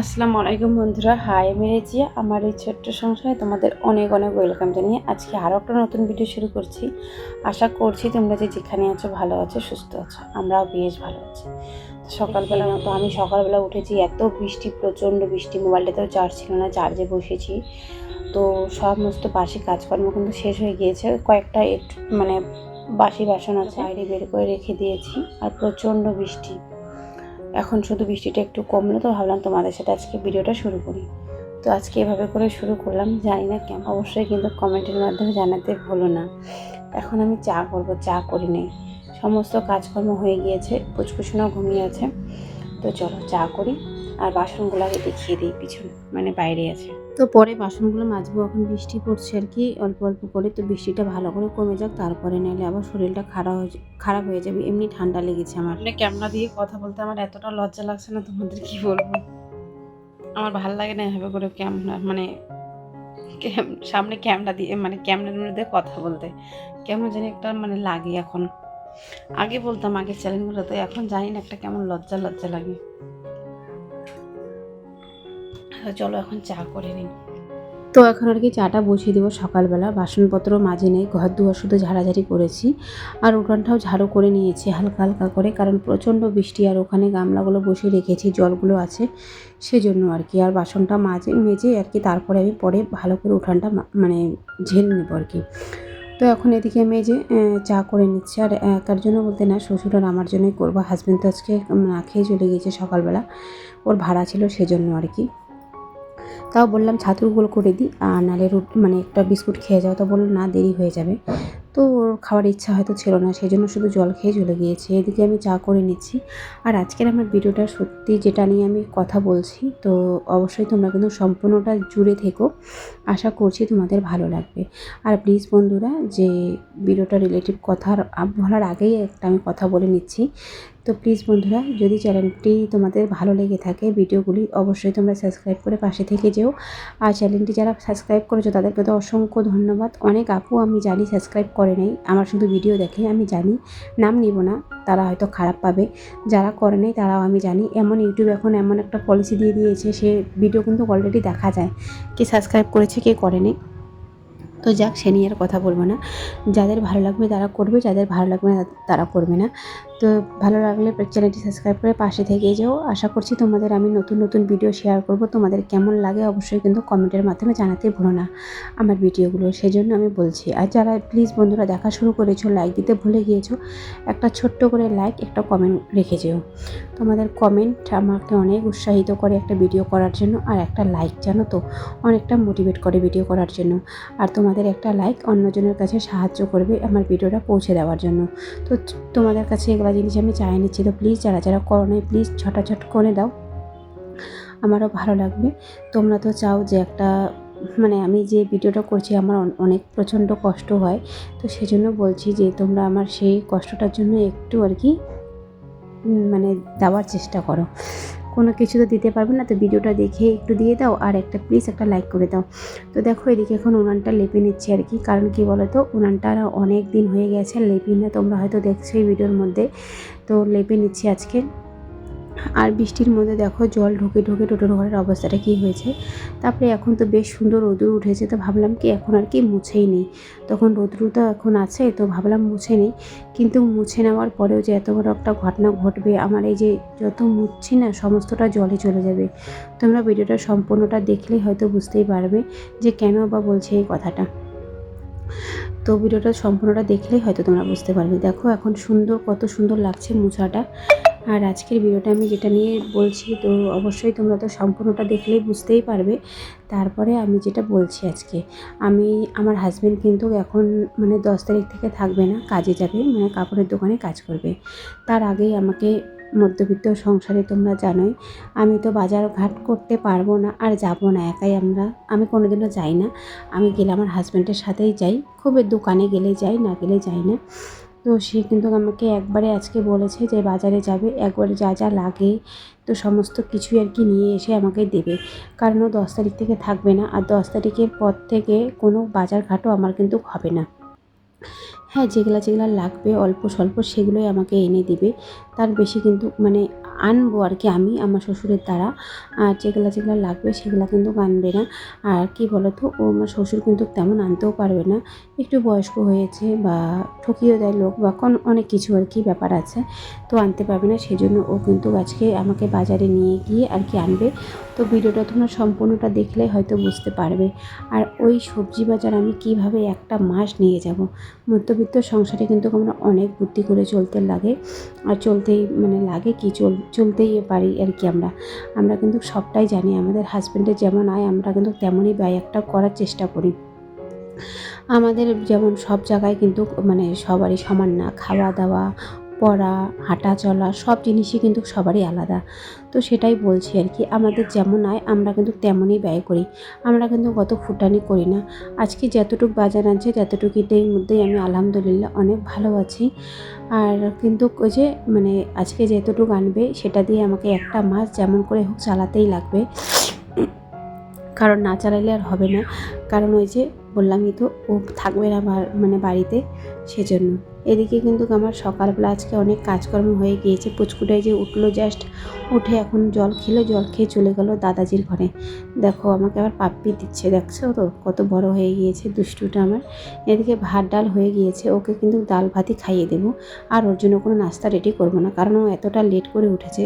আসসালামু আলাইকুম বন্ধুরা। হাই মেরেজি আমার এই ছোট্ট সংসারে তোমাদের অনেক অনেক ওয়েলকাম জানিয়ে আজকে আরও একটা নতুন ভিডিও শুরু করছি। আশা করছি তোমরা যে যেখানে আছো ভালো আছো, সুস্থ আছো। আমরাও বেশ ভালো আছি। সকালবেলা মতো আমি সকালবেলা উঠেছি, এত বৃষ্টি, প্রচণ্ড বৃষ্টি। মোবাইলটাতেও চার্জ ছিল না, চার্জে বসেছি। তো সমস্ত বাসি কাজকর্ম কিন্তু শেষ হয়ে গিয়েছে। কয়েকটা মানে বাসি বাসন আছে। বাইরে বের করে রেখে দিয়েছি। আর প্রচণ্ড বৃষ্টি। এখন শুধু বৃষ্টিটা একটু কমলো, তো ভাবলাম তোমাদের সাথে আজকে ভিডিওটা শুরু করি। তো আজকে এভাবে করে শুরু করলাম, জানি না কেমন অবশ্যই কিন্তু কমেন্টের মাধ্যমে জানাতে ভুলো না। এখন আমি চা করব, চা করি নেই সমস্ত কাজকর্ম হয়ে গিয়েছে পুচকুচুনাও ঘুমিয়ে আছে। তো চলো চা করি। আর বাসনগুলো আগে দেখিয়ে দিই পিছনে মানে বাইরে আছে। তো পরে বাসনগুলো মাজবো এখন বৃষ্টি পড়ছে আর কি অল্প অল্প করে তো বৃষ্টিটা ভালো করে কমে যাক তারপরে নাহলে আবার শরীরটা খারাপ হয়ে খারাপ হয়ে যাবে এমনি ঠান্ডা লেগেছে আমার। মানে ক্যামেরা দিয়ে কথা বলতে আমার এতটা লজ্জা লাগছে না তোমাদের কি বলব? আমার ভালো লাগে না এভাবে করে ক্যামেরা মানে সামনে ক্যামেরা দিয়ে মানে ক্যামেরার মধ্যে কথা বলতে। কেমন জানি একটা মানে লাগে এখন। আগে বলতাম আগের চ্যানেলগুলোতে এখন জানি না একটা কেমন লজ্জা লজ্জা লাগে। তো চলো এখন চা করে নিই। তো এখন আর কি চাটা বসিয়ে দেবো সকালবেলা। বাসনপত্র মাঝে নেই ঘর দুয়ার শুধু ঝাড়াঝাড়ি করেছি। আর উঠানটাও ঝাড়ু করে নিয়েছি হালকা হালকা করে কারণ প্রচণ্ড বৃষ্টি আর ওখানে গামলাগুলো বসিয়ে রেখেছি জলগুলো আছে সেজন্য আর কি। আর বাসনটা মাঝে মেজে আর কি তারপরে আমি পরে ভালো করে উঠানটা মানে ঝেল নেব আর কি। তো এখন এদিকে মেজে আহ, চা করে নিচ্ছি। আর একার জন্য বলতে না শ্বশুর আর আমার জন্যই করব। হাজব্যান্ড তো আজকে না খেয়ে চলে গিয়েছে সকালবেলা। ওর ভাড়া ছিল সেজন্য আর কি। তাও বললাম, ছাতুর গোল করে দিই আর নাহলে রুটি মানে একটা বিস্কুট খেয়ে যাও। তো বলল, না, দেরি হয়ে যাবে। তো ওর খাওয়ার ইচ্ছা হয়তো ছিল না সেই জন্য শুধু জল খেয়ে চলে গিয়েছে। এদিকে আমি চা করে নিচ্ছি। আর আজকের আমার ভিডিওটা সত্যি যেটা নিয়ে আমি কথা বলছি, তো অবশ্যই তোমরা কিন্তু সম্পূর্ণটা জুড়ে থেকো। আশা করছি তোমাদের ভালো লাগবে। আর প্লিজ বন্ধুরা, যে ভিডিওটা রিলেটিভ কথার বলার আগেই একটা আমি কথা বলে নিচ্ছি। তো প্লিজ বন্ধুরা, যদি চ্যানেলটি তোমাদের ভালো লেগে থাকে ভিডিওগুলি, অবশ্যই তোমরা সাবস্ক্রাইব করে পাশে থেকে যেও। আর চ্যানেলটি যারা সাবস্ক্রাইব করেছ, তাদেরকে তো অসংখ্য ধন্যবাদ। অনেক আপু আমি জানি সাবস্ক্রাইব করে নেই। আমার শুধু ভিডিও দেখে আমি জানি, নাম নিব না, তারা হয়তো খারাপ পাবে। যারা করে নেই তারাও আমি জানি। এমন ইউটিউব এখন এমন একটা পলিসি দিয়ে দিয়েছে, সে ভিডিও কিন্তু অলরেডি দেখা যায়। কে সাবস্ক্রাইব করেছে, কে করে নেই। তো যাক, সে নিয়ে আর কথা বলব না। যাদের ভালো লাগবে তারা করবে, যাদের ভালো লাগবে না তারা করবে না। তো ভালো লাগলে চ্যানেলটি সাবস্ক্রাইব করে পাশে থেকে যাও। আশা করছি তোমাদের আমি নতুন নতুন ভিডিও শেয়ার করব। তোমাদের কেমন লাগে অবশ্যই কিন্তু কমেন্টের মাধ্যমে জানাতে ভুলো না। আমার ভিডিওগুলো সেই জন্য আমি বলছি, আর যারা প্লিজ বন্ধুরা দেখা শুরু করেছ লাইক দিতে ভুলে গিয়েছো, একটা ছোট্ট করে লাইক একটা কমেন্ট রেখে যেও। তোমাদের কমেন্ট আমাকে অনেক উৎসাহিত করে একটা ভিডিও করার জন্য, আর একটা লাইক জানো তো, অনেকটা মোটিভেট করে ভিডিও করার জন্য। আর তোমাদের একটা লাইক অন্যজনের কাছে সাহায্য করবে আমার ভিডিওটা পৌঁছে দেওয়ার জন্য। তো তোমাদের কাছে এগুলো জিনিস আমি চাই নিচ্ছি। তো প্লিজ যারা যারা করো নাই প্লিজ ছটাছট করে দাও। আমারও ভালো লাগবে। তোমরা তো চাও যে একটা মানে আমি যে ভিডিওটা করছি আমার অনেক প্রচণ্ড কষ্ট হয়। তো সেজন্য বলছি যে তোমরা আমার সেই কষ্টটার জন্য একটু আর কি মানে দেওয়ার চেষ্টা করো। কোনো কিছু তো দিতে পারবে না, তো ভিডিওটা দেখে একটু দিয়ে দাও আর একটা প্লিজ একটা লাইক করে দাও। তো দেখো এদিকে এখন উনানটা লেপে নিচ্ছে আর কি, কারণ কি বলো তো উনানটা অনেক দিন হয়ে গেছে লেপি না, তোমরা হয়তো দেখছ এই ভিডিওর মধ্যে। তো লেপে নিচ্ছি আজকে। আর বৃষ্টির মধ্যে দেখো জল ঢুকে ঢুকে টোটোর ঘরের অবস্থাটা কী হয়েছে। তারপরে এখন তো বেশ সুন্দর রোদুর উঠেছে, তো ভাবলাম কি এখন আর কি মুছেই নেই। তখন রোদ্রুটা এখন আছে, তো ভাবলাম মুছে নেই। কিন্তু মুছে নেওয়ার পরেও যে এত বড় একটা ঘটনা ঘটবে, আমার এই যে যত মুছছি না, সমস্তটা জলে চলে যাবে। তোমরা ভিডিওটা সম্পূর্ণটা দেখলেই হয়তো বুঝতেই পারবে যে কেন বা বলছে এই কথাটা। তো ভিডিওটা সম্পূর্ণটা দেখলেই হয়তো তোমরা বুঝতে পারবে। দেখো এখন সুন্দর, কত সুন্দর লাগছে মোছাটা। আর আজকের ভিডিওটা আমি যেটা নিয়ে বলছি, তো অবশ্যই তোমরা তো সম্পূর্ণটা দেখলেই বুঝতেই পারবে। তারপরে আমি যেটা বলছি আজকে, আমি, আমার হাজব্যান্ড কিন্তু এখন মানে দশ তারিখ থেকে থাকবে না, কাজে যাবে মানে কাপড়ের দোকানে কাজ করবে। তার আগেই আমাকে মধ্যবিত্ত সংসারে তোমরা জানোই, আমি তো বাজার ঘাট করতে পারব না আর যাব না, একাই আমরা, আমি কোনোদিনও যাই না। আমি গেলে আমার হাজব্যান্ডের সাথেই যাই, খুব দোকানে গেলে যাই, না গেলে যাই না। তো সে কিন্তু আমাকে একবারে আজকে বলেছে যে বাজারে যাবে, একবারে যা যা লাগে তো সমস্ত কিছুই আর কি নিয়ে এসে আমাকে দেবে। কারণ ও দশ তারিখ থেকে থাকবে না আর দশ তারিখের পর থেকে কোনো বাজারঘাটও আমার কিন্তু হবে না। হ্যাঁ যেগুলো যেগুলো লাগবে অল্প স্বল্প সেগুলোই আমাকে এনে দিবে। তার বেশি কিন্তু মানে আনব আর কি, আমি আমার শ্বশুরের দ্বারা। আর যেগুলো যেগুলো লাগবে সেগুলো কিন্তু আনবে না। আর কি বলতো, ও আমার শ্বশুর কিন্তু তেমন আনতেও পারবে না। একটু বয়স্ক হয়েছে বা ঠকিয়ে দেয় লোক বা কোন, অনেক কিছু আর কি ব্যাপার আছে, তো আনতে পারবে না। সেজন্য ও কিন্তু আজকে আমাকে বাজারে নিয়ে গিয়ে আর কি আনবে। তো ভিডিওটা তোমরা সম্পূর্ণটা দেখলে হয়তো বুঝতে পারবে। আর ওই সবজি বাজার আমি কীভাবে একটা মাস নিয়ে যাব? মধ্যবিত্ত সংসারে কিন্তু আমরা অনেক বুদ্ধি করে চলতে লাগে। আর চলতেই মানে লাগে কি? চল, চলতেই পারি আর কি আমরা। আমরা কিন্তু সবটাই জানি, আমাদের হাজব্যান্ডের যেমন আয়, আমরা কিন্তু তেমনই ব্যয় একটা করার চেষ্টা করি। আমাদের যেমন সব জায়গায় কিন্তু মানে সবারই সমান না। খাওয়া দাওয়া পড়া, হাঁটা চলা সব জিনিসই কিন্তু সবারই আলাদা। তো সেটাই বলছি আর কি, আমাদের যেমন আয় আমরা কিন্তু তেমনই ব্যয় করি। আমরা কিন্তু কত ফুটানি করি না। আজকে যতটুকু বাজার আনছে ততটুকুটার মধ্যেই আমি আলহামদুলিল্লাহ অনেক ভালো আছি। আর কিন্তু ওই যে মানে আজকে যতটুকু আনবে সেটা দিয়ে আমাকে একটা মাস যেমন করে হোক চালাতেই লাগবে। কারণ না চালাইলে আর হবে না। কারণ ওই যে বললামই তো, ও থাকবে না মানে বাড়িতে সেজন্য। এদিকে কিন্তু আমার সকালবেলা আজকে অনেক কাজকর্ম হয়ে গিয়েছে। পুচকুটাই যে উঠল জাস্ট উঠে এখন জল খেলো, জল খেয়ে চলে গেল দাদাজির ঘরে। দেখো, আমাকে আবার পাপ্পি দিচ্ছে, দেখছ তো? কত বড় হয়ে গিয়েছে দুষ্টুটা আমার। এদিকে ভাত ডাল হয়ে গিয়েছে, ওকে কিন্তু ডাল ভাতই খাইয়ে দেবো। আর ওর জন্য কোনো নাস্তা রেডি করব না, কারণ ও এতটা লেট করে উঠেছে।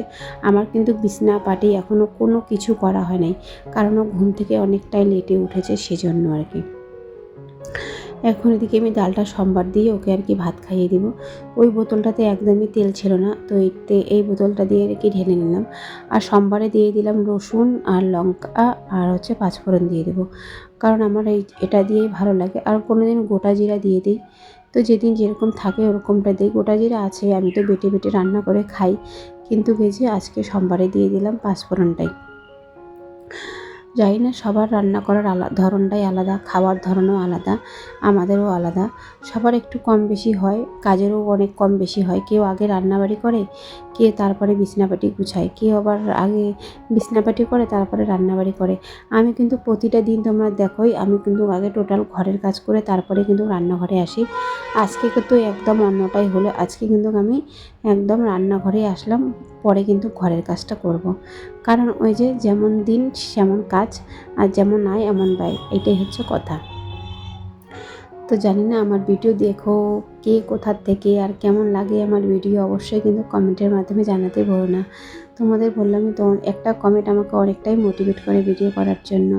আমার কিন্তু বিছনা পাটি এখনও কোনো কিছু করা হয় নাই, কারণ ও ঘুম থেকে অনেকটাই লেটে উঠেছে সেজন্য আর কি। এখন এদিকে আমি ডালটা সম্বার দিয়ে ওকে আর কি ভাত খাইয়ে দিব। ওই বোতলটাতে একদমই তেল ছিল না, তো এই বোতলটা দিয়ে আর কি ঢেলে নিলাম। আর সোমবারে দিয়ে দিলাম রসুন আর লঙ্কা আর হচ্ছে পাঁচফোড়ন দিয়ে দেবো। কারণ আমার এই, এটা দিয়েই ভালো লাগে। আর কোনো দিন গোটা জিরা দিয়ে দিই। তো যেদিন যেরকম থাকে ওরকমটা দিই। গোটা জিরা আছে, আমি তো বেটে বেটে রান্না করে খাই। কিন্তু ভেজে আজকে সোমবারে দিয়ে দিলাম পাঁচফোড়নটাই। জানি না, সবার রান্না করার আলাদা ধরনটাই আলাদা খাওয়ার ধরনও আলাদা, আমাদেরও আলাদা। সবার একটু কম বেশি হয়, কাজেরও অনেক কম বেশি হয়। কেউ আগে রান্নাবাড়ি করে কে তারপরে বিছনাপাটি গুছায়। কেউ আবার আগে বিছনাপাটি করে, তারপরে রান্নাবাড়ি করে। আমি কিন্তু প্রতিটা দিন তোমরা দেখোই, আমি কিন্তু আগে টোটাল ঘরের কাজ করে তারপরে কিন্তু রান্নাঘরে আসি। আজকে কিন্তু একদম অন্যটাই হলো, আজকে কিন্তু আমি একদম রান্নাঘরে আসলাম, পরে কিন্তু ঘরের কাজটা করব। কারণ ওই যে যেমন দিন, সেমন কাজ, আর যেমন নাই এমন ব্যয়, এটাই হচ্ছে কথা তো জানি না, আমার ভিডিও দেখো কে কোথার থেকে আর কেমন লাগে আমার ভিডিও, অবশ্যই কিন্তু কমেন্টের মাধ্যমে জানাতে বলো না তোমাদের বললামই তো, একটা কমেন্ট আমাকে অনেকটাই মোটিভেট করে ভিডিও করার জন্য।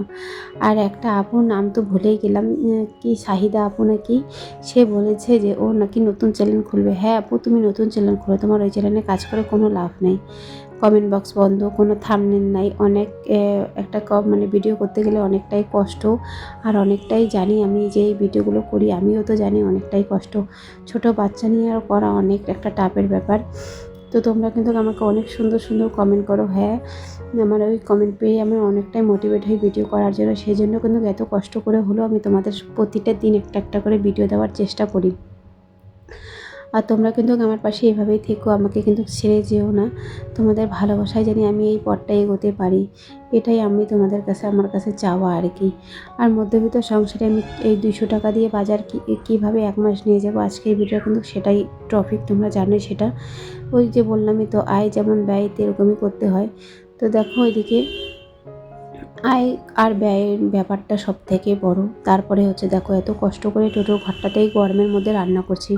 আর একটা আপুর নাম তো ভুলেই গেলাম কি শাহিদা আপু নাকি? সে বলেছে যে, ও নাকি নতুন চ্যানেল খুলবে। হ্যাঁ আপু, তুমি নতুন চ্যানেল খুলো, তোমার ওই চ্যানেলে কাজ করে কোনো লাভ নেই। কমেন্ট বক্স বন্ধ, কোনো থামনেল নাই। অনেক একটা মানে ভিডিও করতে গেলে অনেকটাই কষ্ট। আর অনেকটাই জানি আমি যে এই ভিডিওগুলো করি, আমিও তো জানি অনেকটাই কষ্ট। ছোট বাচ্চা নিয়ে আর করা অনেক একটা টাপের ব্যাপার। তো তোমরা কিন্তু আমাকে অনেক সুন্দর সুন্দর কমেন্ট করো হ্যাঁ। আমার ওই কমেন্ট পেয়ে আমি অনেকটাই মোটিভেট হই ভিডিও করার জন্য। সেই জন্য কিন্তু এত কষ্ট করে হলেও আমি তোমাদের প্রতিটা দিন একটা একটা করে ভিডিও দেওয়ার চেষ্টা করি। আর তোমরা কিন্তু আমার পাশে এভাবেই থেকো, আমাকে কিন্তু ছেড়ে যেও না। তোমাদের ভালোবাসায় জানি আমি এই পথটা এগোতে পারি। এটাই আমি তোমাদের কাছে, আমার কাছে চাওয়া আর কি। আর মধ্যবিত্ত সংসারে আমি এই দুইশো টাকা দিয়ে বাজার কীভাবে এক মাস নিয়ে যাব? আজকের ভিডিও কিন্তু সেটাই টপিক তোমরা জানো সেটা। ওই যে বললামই তো, আয় যেমন ব্যয় এরকমই করতে হয়। তো দেখো ওইদিকে আয় আর ব্যয়ের ব্যাপারটা সব থেকে বড়। তারপরে হচ্ছে, দেখো, এত কষ্ট করে টোটো ঘরটাতেই গরমের মধ্যে রান্না করছি।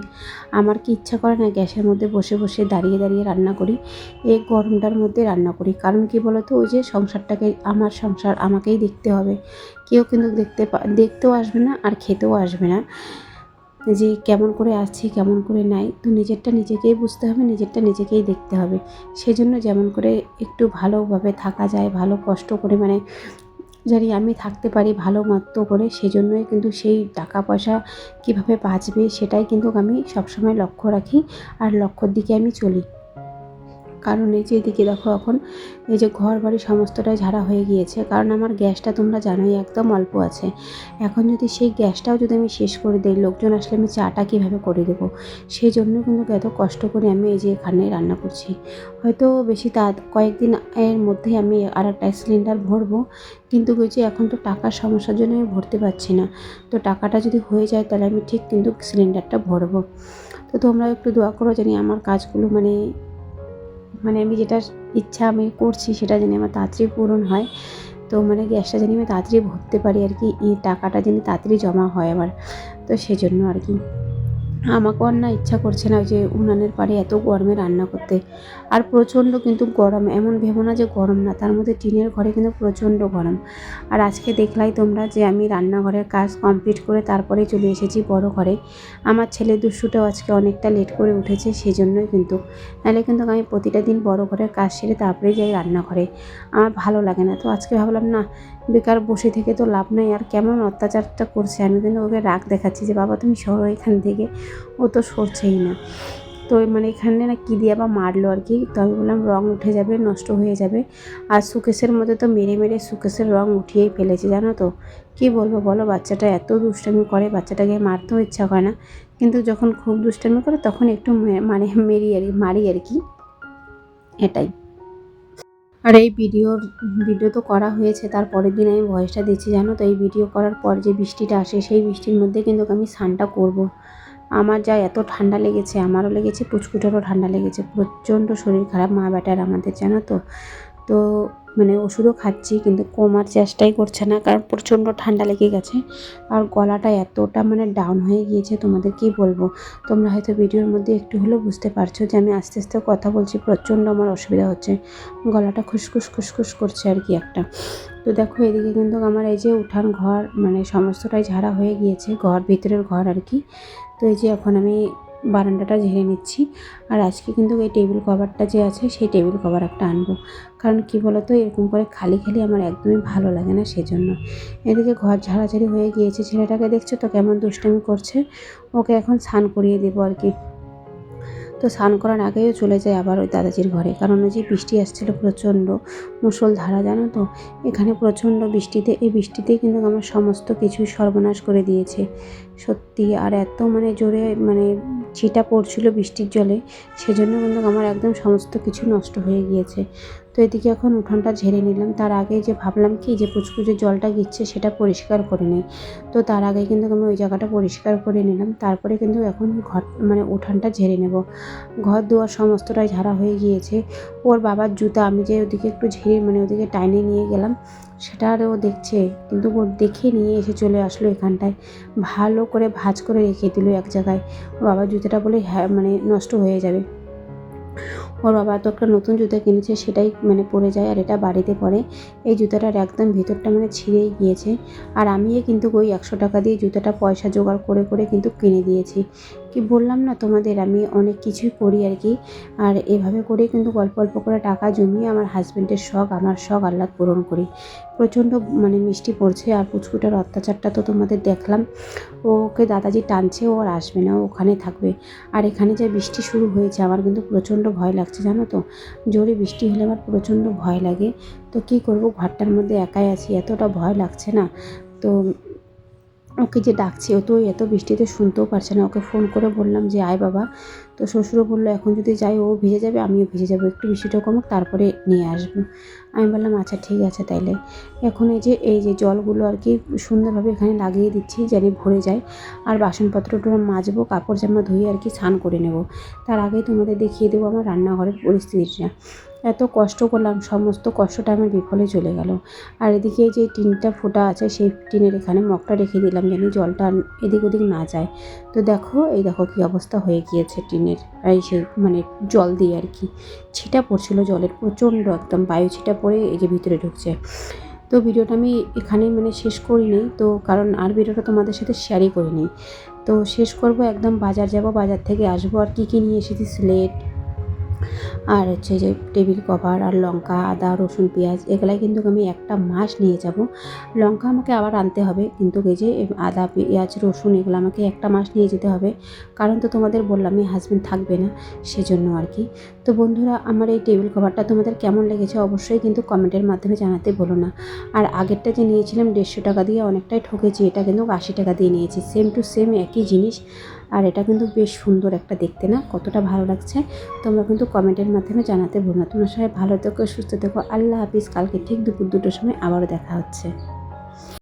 আমার কি ইচ্ছা করে না গ্যাসের মধ্যে বসে বসে দাঁড়িয়ে দাঁড়িয়ে রান্না করি? এই গরমটার মধ্যে রান্না করি। কারণ কি বলতো, ওই যে সংসারটাকে, আমার সংসার আমাকেই দেখতে হবে। কেউ কিন্তু দেখতে দেখতেও আসবে না আর খেতেও আসবে না। যে কেমন করে আছি, কেমন করে নাই, তো নিজেরটা নিজেকেই বুঝতে হবে, নিজেরটা নিজেকেই দেখতে হবে। সেজন্য যেমন করে একটু ভালোভাবে থাকা যায়, ভালো কষ্ট করে মানে জানি আমি থাকতে পারি ভালো মতো করে, সেজন্যই কিন্তু সেই টাকা পয়সা কীভাবে বাঁচবে সেটাই কিন্তু আমি সবসময় লক্ষ্য রাখি আর লক্ষ্যর দিকে আমি চলি। কারণ এই যে এদিকে দেখো এখন এই যে ঘর বাড়ি সমস্তটাই ঝাড়া হয়ে গিয়েছে। কারণ আমার গ্যাসটা তোমরা জানোই একদম অল্প আছে। এখন যদি সেই গ্যাসটাও যদি আমি শেষ করে দিই, লোকজন আসলে আমি চাটা কীভাবে করে দেবো? সেই জন্য কিন্তু এত কষ্ট করে আমি এই যে এখানে রান্না করছি। হয়তো বেশি তা কয়েকদিন এর মধ্যেই আমি আর একটা সিলিন্ডার ভরবো। কিন্তু যে এখন তো টাকার সমস্যার জন্য আমি ভরতে পারছি না। তো টাকাটা যদি হয়ে যায় তাহলে আমি ঠিক কিন্তু সিলিন্ডারটা ভরবো। তো তোমরা একটু দোয়া করো জানি আমার কাজগুলো মানে মানে আমি যেটা ইচ্ছা আমি করছি সেটা যেন আমার তাড়াতাড়ি পূরণ হয়। তো মানে গ্যাসটা যেন আমি তাড়াতাড়ি ভরতে পারি আর কি, এই টাকাটা যেন তাড়াতাড়ি জমা হয় আমার। তো সেজন্য আর কি। আমাকেও আর না ইচ্ছা করছে না যে উনানের পাড়ে এত গরমে রান্না করতে। আর প্রচণ্ড কিন্তু গরম, এমন ভেবো না যে গরম না, তার মধ্যে টিনের ঘরে কিন্তু প্রচণ্ড গরম। আর আজকে দেখলাই তোমরা যে আমি রান্নাঘরের কাজ কমপ্লিট করে তারপরে চলে এসেছি বড় ঘরে। আমার ছেলে দুষ্টুটাও আজকে অনেকটা লেট করে উঠেছে সেই জন্যই কিন্তু। নাহলে কিন্তু আমি প্রতিটা দিন বড় ঘরের কাজ সেরে তারপরে যাই রান্নাঘরে। আমার ভালো লাগে না, তো আজকে ভাবলাম না, বেকার বসে থেকে তো লাভ নাই, আর কেমন অত্যাচারটা করছে? আমি কিন্তু ওকে রাগ দেখাচ্ছি যে, বাবা তুমি সরো এখান থেকে। ও তো সরছেই না। তো মানে এখানে না কী দিয়ে আবার মারলো আর কি তো আমি বললাম রং উঠে যাবে, নষ্ট হয়ে যাবে। আর সুকেশের মধ্যে তো মেরে মেরে সুকেশের রং উঠিয়েই ফেলেছে, জানো তো? কী বলব বলো, বাচ্চাটা এত দুষ্টামি করে, বাচ্চাটাকে মারতেও ইচ্ছা করে না। কিন্তু যখন খুব দুষ্টামি করে, তখন একটু মানে মেরি আর মারি আর কি। এটাই। আর এই ভিডিওর, ভিডিও তো করা হয়েছে, তার পরের দিন আমি ভয়েসটা দিচ্ছি, জানো তো? এই ভিডিও করার পর যে বৃষ্টিটা আসে, সেই বৃষ্টির মধ্যে কিন্তু আমি স্নানটা করব। আমার যা এত ঠান্ডা লেগেছে, আমারও লেগেছে, পুচকুটারও ঠান্ডা লেগেছে, প্রচণ্ড শরীর খারাপ, মা ব্যাটার আমাদের জানো তো। তো মানে ওষুধও খাচ্ছি, কিন্তু কমার চেষ্টাই করছে না, কারণ প্রচণ্ড ঠান্ডা লেগে গেছে। আর গলাটা এতটা মানে ডাউন হয়ে গিয়েছে, তোমাদের কি বলব? তোমরা হয়তো ভিডিওর মধ্যে একটু হলেও বুঝতে পারছ যে আমি আস্তে আস্তে কথা বলছি, প্রচণ্ড আমার অসুবিধা হচ্ছে। গলাটা খুসখুস খুসখুস করছে আর কি একটা। তো দেখো, এদিকে কিন্তু আমার এই যে উঠান ঘর মানে সমস্তটাই ঝাড়া হয়ে গিয়েছে, ঘর, ভিতরের ঘর আর কি। তো এই যে এখন আমি বারান্দাটা ঝেড়ে নিচ্ছি। আর আজকে কিন্তু এই টেবিল কভারটা যে আছে, সেই টেবিল কভার একটা আনব। কারণ কি বলতো, এরকম করে খালি খালি আমার একদমই ভালো লাগে না সেজন্য। এদিকে ঘর ঝাড়াঝাড়ি হয়ে গিয়েছে ছেলেটাকে, দেখছ তো কেমন দুষ্টামি করছে? ওকে এখন স্নান করিয়ে দেবো আর কি। তো স্নান করার আগেও চলে যায় আবার ওই দাদাজির ঘরে। কারণ ওই যে বৃষ্টি আসছিল প্রচণ্ড মুসলধারা জানো তো? এখানে প্রচণ্ড বৃষ্টিতে, এই বৃষ্টিতেই কিন্তু আমার সমস্ত কিছুই সর্বনাশ করে দিয়েছে। সত্যি, আর এত মানে জোরে মানে ছিটা পড়ছিল বৃষ্টির জলে, সেজন্য কিন্তু আমার একদম সমস্ত কিছু নষ্ট হয়ে গিয়েছে। তো এদিকে এখন উঠোনটা ঝেড়ে নিলাম। তার আগে যে ভাবলাম কি, যে পুচকুচে জলটা গিচ্ছে সেটা পরিষ্কার করে নিই। তো তার আগে কিন্তু আমি ওই জায়গাটা পরিষ্কার করে নিলাম। তারপরে কিন্তু এখন ঘর মানে উঠানটা ঝেড়ে নেব। ঘর দুয়ার সমস্তটাই ঝাড়া হয়ে গিয়েছে। ওর বাবার জুতা আমি যে ওদিকে একটু ঝেড়ে মানে ওদিকে টাইনে নিয়ে গেলাম। সেটা আর ও দেখছে, কিন্তু ও দেখে নিয়ে এসে চলে আসলো এখানটায়। ভালো করে ভাঁজ করে রেখে দিল এক জায়গায়। বাবার জুতোটা বলে হ্যাঁ মানে নষ্ট হয়ে যাবে। ওর বাবা তো একটা নতুন জুতো কিনেছে, সেটাই মানে পরে যায় আর এটা বাড়িতে পরে। এই জুতোটার একদম ভিতরটা মানে ছিঁড়েই গিয়েছে। আর আমিও কিন্তু ওই একশো টাকা দিয়ে জুতোটা পয়সা জোগাড় করে করে কিন্তু কিনে দিয়েছি। কি বললাম না তোমাদের? আমি অনেক কিছুই করি আর কি। আর এভাবে করেই কিন্তু অল্প অল্প করে টাকা জমিয়ে আমার হাজব্যান্ডের শখ, আমার শখ আহ্লাদ পূরণ করি। প্রচণ্ড মানে মিষ্টি পড়ছে আর পুচকুটার অত্যাচারটা তো তোমাদের দেখলাম। ওকে দাদাজি টানছে, ও আর আসবে না ওখানে থাকবে। আর এখানে যে বৃষ্টি শুরু হয়েছে, আমার কিন্তু প্রচণ্ড ভয় লাগছে, জানো তো? জোরে বৃষ্টি হলে আমার প্রচণ্ড ভয় লাগে। তো কী করব? ঘরটার মধ্যে একাই আছি, এতটা ভয় লাগছে না। তো ওকে যে ডাকছে, ও তো এত বৃষ্টিতে শুনতেও পারছে না। ওকে ফোন করে বললাম যে, আয় বাবা। তো শ্বশুরও বলল, এখন যদি যাই, ও ভিজে যাবে, আমিও ভিজে যাব। একটু বৃষ্টিটা কমুক, তারপরে নিয়ে আসব। আমি বললাম আচ্ছা ঠিক আছে তাইলে। এখন এই যে এই যে জলগুলো আর কি সুন্দরভাবে এখানে লাগিয়ে দিচ্ছি, যেন ভরে যায়। আর বাসনপত্রটা মাজবো, কাপড় জামা ধুয়ে আর কি স্নান করে নেব। তার আগেই তোমাদের দেখিয়ে দেবো আমার রান্নাঘরের পরিস্থিতিটা। এত কষ্ট করলাম, সমস্ত কষ্টটা আমার বিফলে চলে গেল। আর এদিকে যে টিনটা ফোটা আছে, সেই টিনের এখানে মগটা রেখে দিলাম যেন জলটা এদিক ওদিক না যায়। তো দেখো, এই দেখো কী অবস্থা হয়ে গিয়েছে টিনের, এই সেই মানে জল দিয়ে আর কি। ছিটা পড়ছিল জলের, প্রচণ্ড একদম বায়ু ছিটা পড়ে এই যে ভিতরে ঢুকছে। তো ভিডিওটা আমি এখানেই মানে শেষ করিনি তো কারণ আর ভিডিওটা তোমাদের সাথে শেয়ারই করিনি। তো শেষ করব একদম বাজার যাব, বাজার থেকে আসব, আর কী কী নিয়ে এসেছি স্লেট আর হচ্ছে যে টেবিল কভার আর লঙ্কা, আদা, রসুন, পেঁয়াজ এগুলাই কিন্তু আমি একটা মাস নিয়ে যাব। লঙ্কা আমাকে আবার আনতে হবে কিন্তু এই যে আদা, পেঁয়াজ, রসুন এগুলো আমাকে একটা মাস নিয়ে যেতে হবে। কারণ তো তোমাদের বললাম বললামই হাজব্যান্ড থাকবে না সেজন্য আর কি। তো বন্ধুরা আমার এই টেবিল কভারটা তোমাদের কেমন লেগেছে অবশ্যই কিন্তু কমেন্টের মাধ্যমে জানাতে বলো না। আর আগেরটা যে নিয়েছিলাম দেড়শো টাকা দিয়ে অনেকটাই ঠকেছি, এটা কিন্তু আশি টাকা দিয়ে নিয়েছি। সেম টু সেম একই জিনিস। আর এটা কিন্তু বেশ সুন্দর একটা দেখতে না? কতটা ভালো লাগছে? তোমরা কিন্তু কমেন্টের মাধ্যমে জানাতে ভুল না। তোমরা সবাই ভালো থেকো, সুস্থ থেকো। আল্লাহ হাফিজ। কালকে ঠিক দুপুর দুটোর সময় আবারও দেখা হচ্ছে।